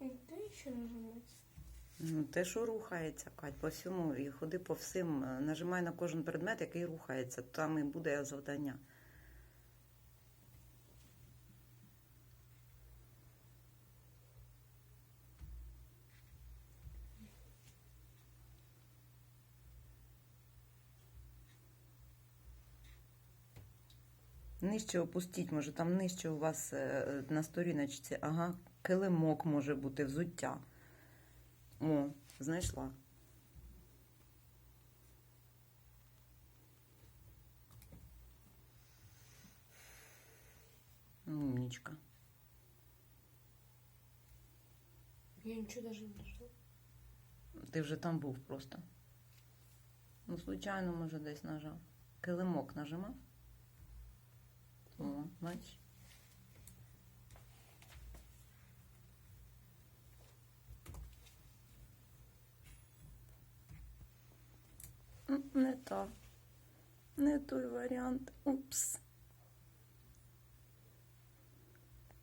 Де ще нажимати? Ну, те, що рухається, Кать, по всьому. І ходи по всім. е, Нажимай на кожен предмет, який рухається. Там і буде завдання. Нижче опустіть, може, там нижче у вас е, на сторіночці, ага, килимок може бути, взуття. О, знайшла. Умничка. Я нічого навіть не знайшла. Ти вже там був просто. Ну, случайно, може, десь нажав. Килимок нажимав. Бачиш. Не то. Не той варіант. Упс.